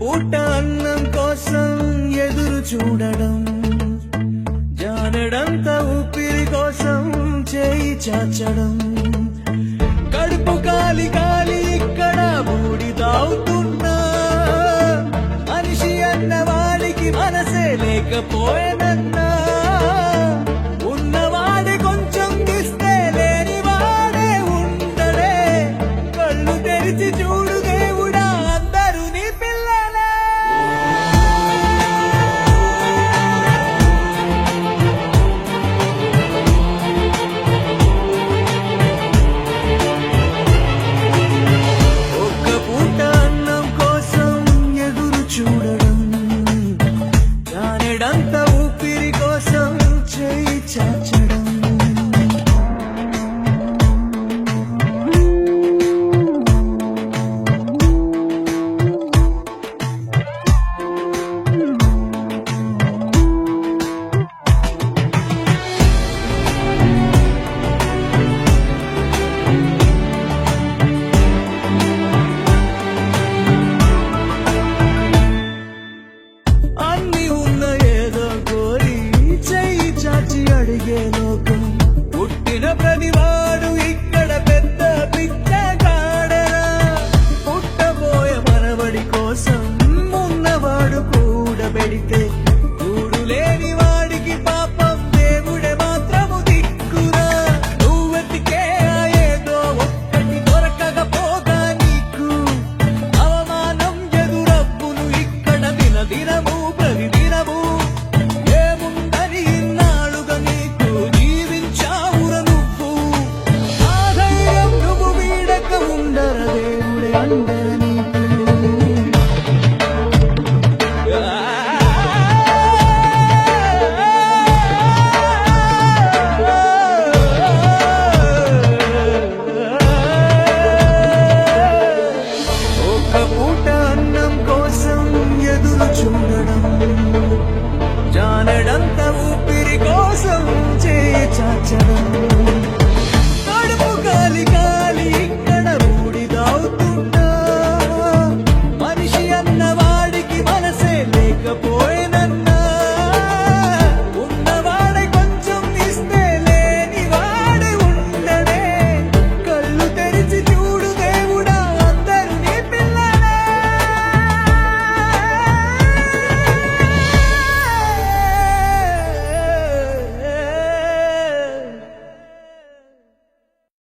పూట అన్నం కోసం ఎదురు చూడడం జానడంత ఊపిరి కోసం చేయి చాచడం. కడుపు కాలి కాలి ఇక్కడ మూడి తాగుతున్నా. మనిషి అన్న వాడికి మనసే లేకపోయినా? ఊపిరి కోసం చేయి చాచడం ప్రతివాడు ఇక్కడ పెద్ద పిచ్చగాడరా పుట్టబోయే మనవడి కోసం ఉన్నవాడు కూడబెడితే கண்டு